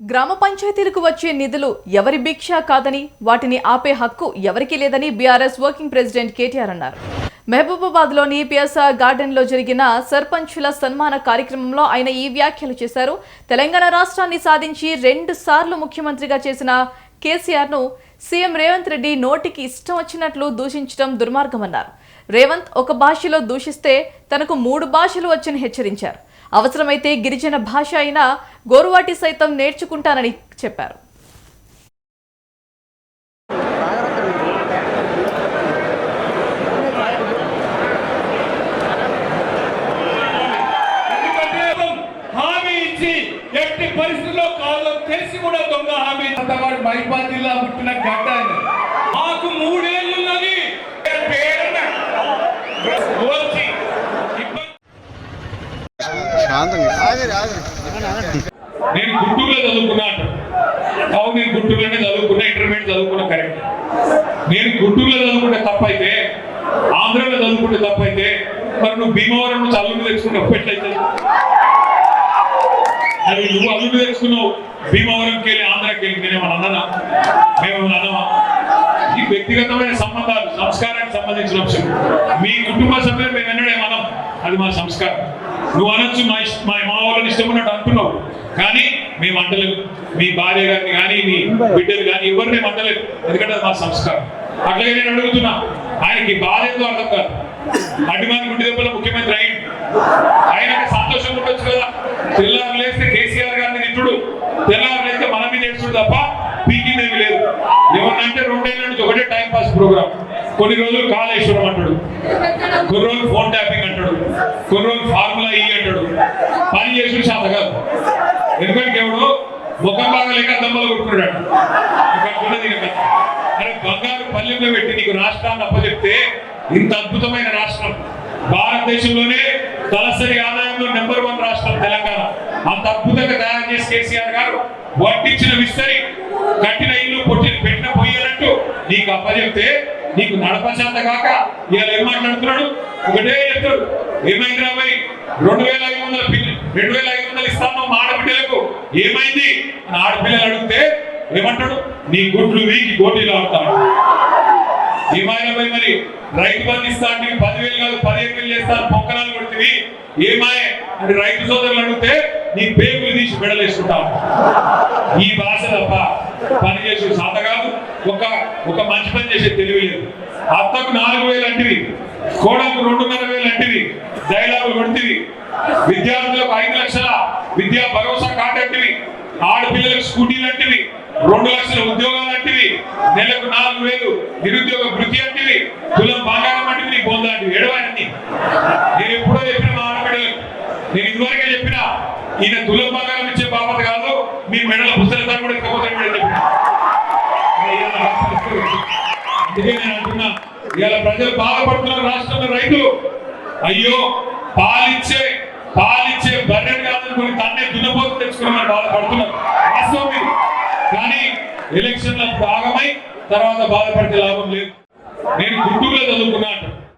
గ్రామ పంచాయతీలకు వచ్చే నిధులు ఎవరి భిక్ష కాదని వాటిని ఆపే హక్కు ఎవరికీ లేదని బీఆర్ఎస్ వర్కింగ్ ప్రెసిడెంట్ కేటీఆర్ అన్నారు. మహబూబాబాద్లోని పిఎస్ఆర్ గార్డెన్లో జరిగిన సర్పంచుల సన్మాన కార్యక్రమంలో ఆయన ఈ వ్యాఖ్యలు చేశారు. తెలంగాణ రాష్ట్రాన్ని సాధించి రెండు సార్లు ముఖ్యమంత్రిగా చేసిన కేసీఆర్ను సీఎం రేవంత్ రెడ్డి నోటికి ఇష్టం వచ్చినట్లు దూషించడం దుర్మార్గమన్నారు. రేవంత్ ఒక భాషలో దూషిస్తే తనకు మూడు భాషలు వచ్చని హెచ్చరించారు. అవసరమైతే గిరిజన భాష అయినా గోరువాటి సైతం నేర్చుకుంటానని చెప్పారు ఎట్టి పరిస్థితుల్లో కాదు తెలిసి కూడా దొంగ హామీ అంతవాడు మైపాల్ జిల్లా పుట్టిన గడ్డ ఆయన. మాకు మూడేళ్ళున్నది నేను గుంటూరులో చదువుకున్నాను అవును నేను గుంటూరులోనే చదువుకున్నా ఇంటర్మీడియట్ చదువుకున్నా కరెక్ట్ నేను గుంటూరులో చదువుకుంటే తప్పైతే ఆంధ్రాలో చదువుకుంటే తప్పైతే మరి నువ్వు భీమవరం నుంచి అల్లుడు తెచ్చుకున్నావు ఎట్లయితే? అది నువ్వు అల్లుడు తెచ్చుకున్నావు భీమవరంకి వెళ్ళి ఆంధ్రాకి వెళ్ళి నేనేమన్నా అన్నదా మేమేమన్నా అన్నమా? ఈ వ్యక్తిగతమైన సంబంధాలు సంస్కారానికి సంబంధించిన అంశం. మీ కుటుంబ సభ్యులు మేము ఎన్నడేమనం అది మా సంస్కారం. నువ్వు అనొచ్చు మా ఇష్ట మా మా వాళ్ళని ఇష్టం ఉన్నట్టు అంటున్నావు కానీ మేము అంటలేదు మీ భార్య గారిని కానీ మీ బిడ్డలు కానీ ఎవరిని అంటలేదు ఎందుకంటే మా సంస్కారం. అట్లాగే నేను అడుగుతున్నా ఆయనకి బాధ ఏందో అర్థం కాదు? అడ్డిమాని గుండె దెబ్బల ముఖ్యమంత్రి అయింది ఆయనకి సంతోషం ఉండొచ్చు కదా? తెల్లారు లేస్తే కేసీఆర్ గారిని నిట్టుడు తెల్లారు లేస్తే మనం మీద నేర్చుడు తప్ప పీకిందేమి లేదు. ఎవరినంటే రెండేళ్ళ నుంచి ఒకటే టైం పాస్ ప్రోగ్రామ్ కొన్ని రోజులు కాళేశ్వరం అంటాడు. కొన్ని రోజులు ఫోన్ ట్యాపింగ్ అంటాడు. కొన్ని రోజులు ఫార్ములా ఈ అంటాడు. పని చేసుడు శాత కాదు. ఎందుకంటే ఎవడు ముఖం బాగలేక దమ్మలు కొట్టుకున్నాడు ఉన్నది అరే బంగారు పల్లెల్లో పెట్టి నీకు రాష్ట్రాన్ని అప్పచెప్తే ఇంత అద్భుతమైన రాష్ట్రం. భారతదేశంలోనే తలసరి ఆదాయంలో నెంబర్ వన్ రాష్ట్రం తెలంగాణ. అంత అద్భుతంగా తయారు చేసి కేసీఆర్ గారు వడ్డించిన విస్తరి కట్టిన ఇల్లు పొట్టిన పెట్టిన పొయ్యాలంటూ నీకు అప్పచెప్తే నీకు నడపచేత కాక ఇవాళ ఏం మాట్లాడుతున్నాడు? ఒకటే చెప్తాడు ఏమైంది రాబాయ్ రెండు వేల ఐదు వందల రెండు వేల ఐదు వందలు ఇస్తాను మా ఆడబిడ్డలకు ఏమైంది? అని ఆడపిల్లలు అడిగితే ఏమంటాడు? నీ గుడ్లు వీకి గోటీలు ఆడతాడు. ఏమైనా పోయి మరి రైతు బంధు ఇస్తా అంటే పదివేలు కాదు పదిహేను వేలు చేస్తాను పొక్కనాలు కొడుతుంది. ఏమాయ? అని రైతు సోదరులు అడిగితే నీ పేగులు తీసి మెడలేసుకుంటాం ఈ భాష తప్ప పని చేసే సాత కాదు ఒక ఒక మంచి పని చేసే తెలివి లేదు. అత్తకు నాలుగు వేలు అంటివి కోడలకు రెండున్నర వేలు అంటివి డైలాగులు కొడుతుంది విద్యార్థులకు ఐదు లక్షల విద్యా భరోసా కార్డు అంటివి ఆడపిల్లలకు స్కూటీలు అంటివి రెండు లక్షల ఉద్యోగాలు అంటివి నెలకు నాలుగు వేలు నిరుద్యోగ వృత్తి అంటివి తులం బంగారం అంటివి నీకు పొందాంటివి ఎడవాయన్ని నేను ఎప్పుడో చెప్పిన మా నేను ఇదివరకే చెప్పిన ఈయన తులం బంగారం ఇచ్చే బాపత కాదు మీ మెడల పుస్తకాలు కూడా ఎక్కపోతే చెప్పిన. అందుకే నేను అంటున్నా ఇవాళ ప్రజలు బాధపడుతున్నారు రాష్ట్రంలో రైతులు. అయ్యో పాలిచ్చే పాలిచ్చే బర్రెలు కాదనుకుని తన్నే దున్నపోతు తెచ్చుకున్నామని బాధపడుతున్నారు. వాస్తవం ఇది. కానీ ఎలక్షన్ల భాగమై తర్వాత బాధపడితే లాభం లేదు. నేను గుడ్డులో చదువుకున్నాను